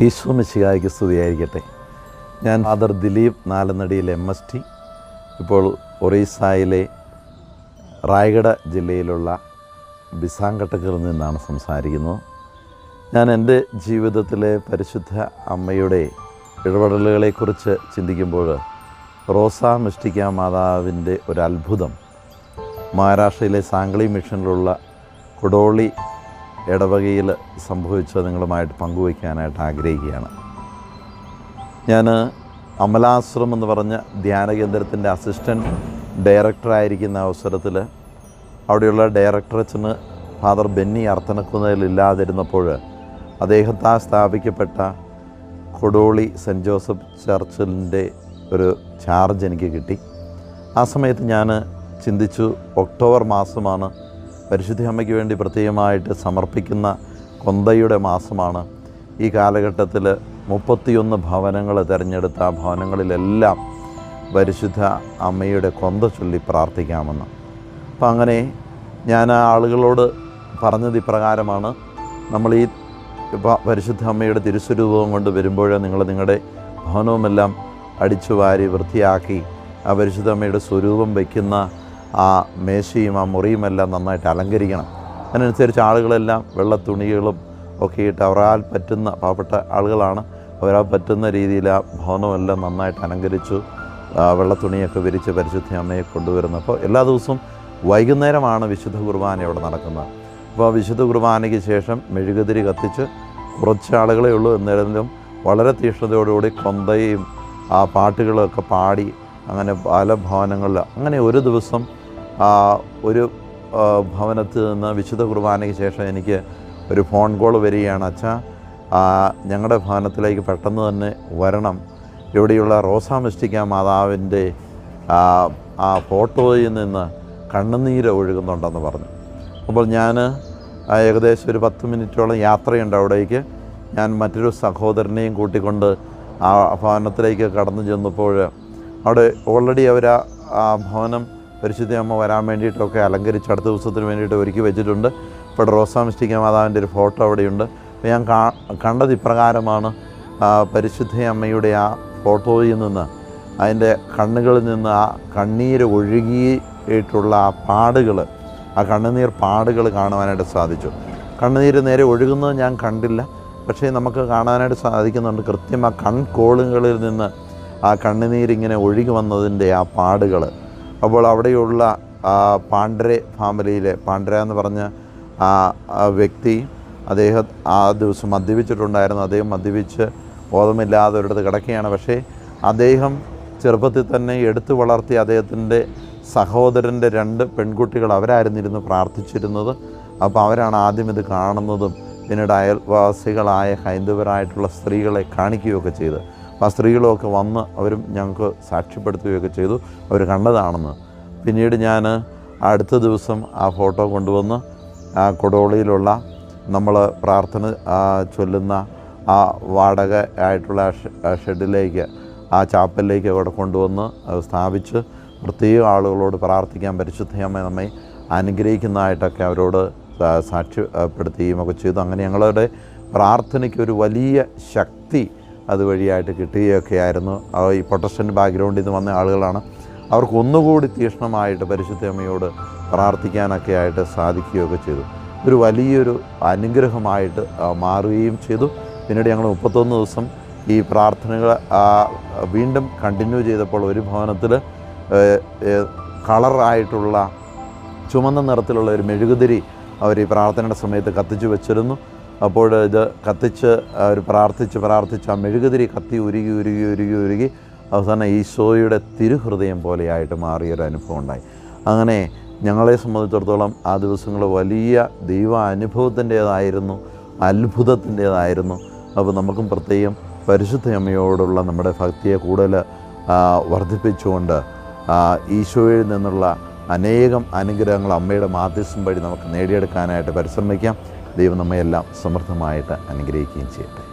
ഈശോ മിശിഹായ്ക്ക് സ്തുതിയായിരിക്കട്ടെ. ഞാൻ ഫാദർ ദിലീപ് നാലനടിയിൽ എം എസ് ടി ഇപ്പോൾ ഒറീസായിലെ റായ്ഗഡ ജില്ലയിലുള്ള ബിസാങ്കട്ടക്കിൽ നിന്നാണ് സംസാരിക്കുന്നത് ഞാൻ എന്റെ ജീവിതത്തിലെ പരിശുദ്ധ അമ്മയുടെ ഇടപെടലുകളെക്കുറിച്ച് ചിന്തിക്കുമ്പോൾ റോസ മിഷ്ടിക്ക മാതാവിന്റെ ഒരു അത്ഭുതം മഹാരാഷ്ട്രയിലെ സാംഗ്ലി മിഷനിലുള്ള കുടോളി ഇടവകയിൽ സംഭവിച്ചത് നിങ്ങളുമായിട്ട് പങ്കുവയ്ക്കാനായിട്ട് ആഗ്രഹിക്കുകയാണ്. ഞാൻ അമലാശ്രം എന്ന് പറഞ്ഞ ധ്യാന കേന്ദ്രത്തിന്റെ അസിസ്റ്റന്റ് ഡയറക്ടറായിരിക്കുന്ന അവസരത്തിൽ അവിടെയുള്ള ഡയറക്ടർ അച്ഛന് ഫാദർ ബെന്നി അർത്തനക്കുന്നതിലില്ലാതിരുന്നപ്പോൾ അദ്ദേഹത്താൽ സ്ഥാപിക്കപ്പെട്ട കൊടോളി സെന്റ് ജോസഫ് ചർച്ചിലിന്റെ ഒരു ചാർജ് എനിക്ക് കിട്ടി. ആ സമയത്ത് ഞാൻ ചിന്തിച്ചു ഒക്ടോബർ മാസമാണ് പരിശുദ്ധ അമ്മയ്ക്ക് വേണ്ടി പ്രത്യേകമായിട്ട് സമർപ്പിക്കുന്ന കൊന്തയുടെ മാസമാണ്. ഈ കാലഘട്ടത്തിൽ മുപ്പത്തിയൊന്ന് ഭവനങ്ങൾ തിരഞ്ഞെടുത്ത ആ ഭവനങ്ങളിലെല്ലാം പരിശുദ്ധ അമ്മയുടെ കൊന്ത ചൊല്ലി പ്രാർത്ഥിക്കാമെന്ന്. അപ്പം അങ്ങനെ ഞാൻ ആ ആളുകളോട് പറഞ്ഞത് ഇപ്രകാരമാണ്. നമ്മൾ ഈ പരിശുദ്ധ അമ്മയുടെ തിരുസ്വരൂപം കൊണ്ട് വരുമ്പോഴേ നിങ്ങൾ നിങ്ങളുടെ ഭവനവുമെല്ലാം അടിച്ചു വാരി വൃത്തിയാക്കി ആ പരിശുദ്ധ അമ്മയുടെ സ്വരൂപം വയ്ക്കുന്ന ആ മേശയും ആ മുറിയുമെല്ലാം നന്നായിട്ട് അലങ്കരിക്കണം. അതിനനുസരിച്ച് ആളുകളെല്ലാം വെള്ള തുണികളും ഒക്കെ ഇട്ട് അവരാൽ പറ്റുന്ന പാവപ്പെട്ട ആളുകളാണ്. അവരാൽ പറ്റുന്ന രീതിയിൽ ആ ഭവനമെല്ലാം നന്നായിട്ട് അലങ്കരിച്ചു വെള്ള തുണിയൊക്കെ വിരിച്ച് പരിശുദ്ധ അമ്മയെ കൊണ്ടുവരുന്നു. അപ്പോൾ എല്ലാ ദിവസവും വൈകുന്നേരമാണ് വിശുദ്ധ കുർബാന ഇവിടെ നടക്കുന്നത്. അപ്പോൾ വിശുദ്ധ കുർബാനയ്ക്ക് ശേഷം മെഴുകുതിരി കത്തിച്ച് കുറച്ച് ആളുകളെ ഉള്ളൂ. എന്നിരുന്നാലും വളരെ തീക്ഷ്ണതയോടുകൂടി കൊന്തയും ആ പാട്ടുകളൊക്കെ പാടി അങ്ങനെ പല ഭവനങ്ങളിൽ അങ്ങനെ ഒരു ദിവസം ഒരു ഭവനത്തിൽ നിന്ന് വിശുദ്ധ കുർബാനയ്ക്ക് ശേഷം എനിക്ക് ഒരു ഫോൺ കോൾ വരികയാണ്. അച്ഛാ ഞങ്ങളുടെ ഭവനത്തിലേക്ക് പെട്ടെന്ന് തന്നെ വരണം. ഇവിടെയുള്ള റോസാ മിസ്റ്റിക്ക മാതാവിന്റെ ആ, ഫോട്ടോയിൽ നിന്ന് കണ്ണുനീര് ഒഴുകുന്നുണ്ടെന്ന് പറഞ്ഞു. അപ്പോൾ ഞാൻ ഏകദേശം ഒരു പത്ത് മിനിറ്റോളം യാത്രയുണ്ട് അവിടേക്ക്. ഞാൻ മറ്റൊരു സഹോദരനെയും കൂട്ടിക്കൊണ്ട് ആ ഭവനത്തിലേക്ക് കടന്നു ചെന്നപ്പോൾ അവിടെ ഓൾറെഡി അവർ ആ ഭവനം പരിശുദ്ധ അമ്മ വരാൻ വേണ്ടിയിട്ടൊക്കെ അലങ്കരിച്ച് അടുത്ത ദിവസത്തിന് വേണ്ടിയിട്ട് ഒരുക്കി വെച്ചിട്ടുണ്ട്. ഇപ്പോൾ റോസാമിസ്റ്റിക്ക മാതാവിന്റെ ഒരു ഫോട്ടോ അവിടെയുണ്ട്. അപ്പോൾ ഞാൻ കണ്ടത് ഇപ്രകാരമാണ്. പരിശുദ്ധ അമ്മയുടെ ആ ഫോട്ടോയിൽ നിന്ന് അതിന്റെ കണ്ണുകളിൽ നിന്ന് ആ കണ്ണീര് ഒഴുകിയിട്ടുള്ള ആ പാടുകൾ ആ കണ്ണുനീർ പാടുകൾ കാണുവാനായിട്ട് സാധിച്ചു. കണ്ണുനീര് നേരെ ഒഴുകുന്നത് ഞാൻ കണ്ടില്ല. പക്ഷേ നമുക്ക് കാണാനായിട്ട് സാധിക്കുന്നുണ്ട് കൃത്യം ആ കൺകോളുകളിൽ നിന്ന് ആ കണ്ണുനീരിങ്ങനെ ഒഴുകി വന്നതിന്റെ ആ പാടുകൾ അപ്പോൾ അവിടെയുള്ള പാണ്ഡ്രെ ഫാമിലിയിലെ പാണ്ഡര എന്ന് പറഞ്ഞ ആ വ്യക്തി അദ്ദേഹം ആ ദിവസം മദ്യപിച്ചിട്ടുണ്ടായിരുന്നു. അദ്ദേഹം മദ്യപിച്ച് ബോധമില്ലാതെ ഒരിടത്ത് കിടക്കുകയാണ്. പക്ഷേ അദ്ദേഹം ചെറുപ്പത്തിൽ തന്നെ എടുത്തു വളർത്തി അദ്ദേഹത്തിന്റെ സഹോദരന്റെ രണ്ട് പെൺകുട്ടികൾ അവരായിരുന്നിരുന്നു പ്രാർത്ഥിച്ചിരുന്നത്. അപ്പോൾ അവരാണ് ആദ്യം ഇത് കാണുന്നതും പിന്നീട് അയൽവാസികളായ ഹൈന്ദവരായിട്ടുള്ള സ്ത്രീകളെ കാണിക്കുകയൊക്കെ ചെയ്ത് ആ സ്ത്രീകളൊക്കെ വന്ന് അവരും ഞങ്ങൾക്ക് സാക്ഷ്യപ്പെടുത്തുകയൊക്കെ ചെയ്തു. അവർ കണ്ടതാണെന്ന്. പിന്നീട് ഞാൻ അടുത്ത ദിവസം ആ ഫോട്ടോ കൊണ്ടുവന്ന് ആ കൊടോളിയിലുള്ള നമ്മൾ പ്രാർത്ഥന ചൊല്ലുന്ന ആ വാടക ആയിട്ടുള്ള ഷെഡിലേക്ക് ആ ചാപ്പലിലേക്ക് അവിടെ കൊണ്ടുവന്ന് സ്ഥാപിച്ച് പ്രത്യേക ആളുകളോട് പ്രാർത്ഥിക്കാൻ പരിശുദ്ധയമ്മ നമ്മെ അനുഗ്രഹിക്കുന്നതായിട്ടൊക്കെ അവരോട് സാക്ഷ്യപ്പെടുത്തുകയും ഒക്കെ ചെയ്തു. അങ്ങനെ ഞങ്ങളുടെ പ്രാർത്ഥനയ്ക്ക് ഒരു വലിയ ശക്തി അതുവഴിയായിട്ട് കിട്ടുകയൊക്കെ ആയിരുന്നു. ഈ പ്രൊട്ടസ്റ്റന്റ് ബാക്ക്ഗ്രൗണ്ടിൽ നിന്ന് വന്ന ആളുകളാണ് അവർക്ക് ഒന്നുകൂടി തീക്ഷ്ണമായിട്ട് പരിശുദ്ധമ്മയോട് പ്രാർത്ഥിക്കാനൊക്കെ ആയിട്ട് സാധിക്കുകയൊക്കെ ചെയ്തു. ഒരു വലിയൊരു അനുഗ്രഹമായിട്ട് മാറുകയും ചെയ്തു. പിന്നീട് ഞങ്ങൾ മുപ്പത്തൊന്ന് ദിവസം ഈ പ്രാർത്ഥനകൾ വീണ്ടും കണ്ടിന്യൂ ചെയ്തപ്പോൾ ഒരു ഭവനത്തിൽ കളറായിട്ടുള്ള ചുമന്ന നിറത്തിലുള്ള ഒരു മെഴുകുതിരി അവർ ഈ പ്രാർത്ഥനയുടെ സമയത്ത് കത്തിച്ചു വെച്ചിരുന്നു. അപ്പോൾ ഇത് കത്തിച്ച് അവർ പ്രാർത്ഥിച്ച് പ്രാർത്ഥിച്ച് ആ മെഴുകുതിരി കത്തി ഉരുകി ഉരുകി ഉരുകി ഉരുകി അവസാനം ഈശോയുടെ തിരുഹൃദയം പോലെയായിട്ട് മാറിയൊരു അനുഭവം ഉണ്ടായി. അങ്ങനെ ഞങ്ങളെ സംബന്ധിച്ചിടത്തോളം ആ ദിവസങ്ങൾ വലിയ ദൈവ അനുഭവത്തിന്റേതായിരുന്നു അത്ഭുതത്തിന്റേതായിരുന്നു. അപ്പോൾ നമുക്കും പ്രത്യേകം പരിശുദ്ധ അമ്മയോടുള്ള നമ്മുടെ ഭക്തിയെ കൂടുതൽ വർദ്ധിപ്പിച്ചുകൊണ്ട് ഈശോയിൽ നിന്നുള്ള അനേകം അനുഗ്രഹങ്ങൾ അമ്മയുടെ മാധ്യസ്ഥം വഴി നമുക്ക് നേടിയെടുക്കാനായിട്ട് പരിശ്രമിക്കാം. ദൈവം നമ്മയെല്ലാം സമൃദ്ധമായിട്ട് അനുഗ്രഹിക്കുകയും ചെയ്യട്ടെ.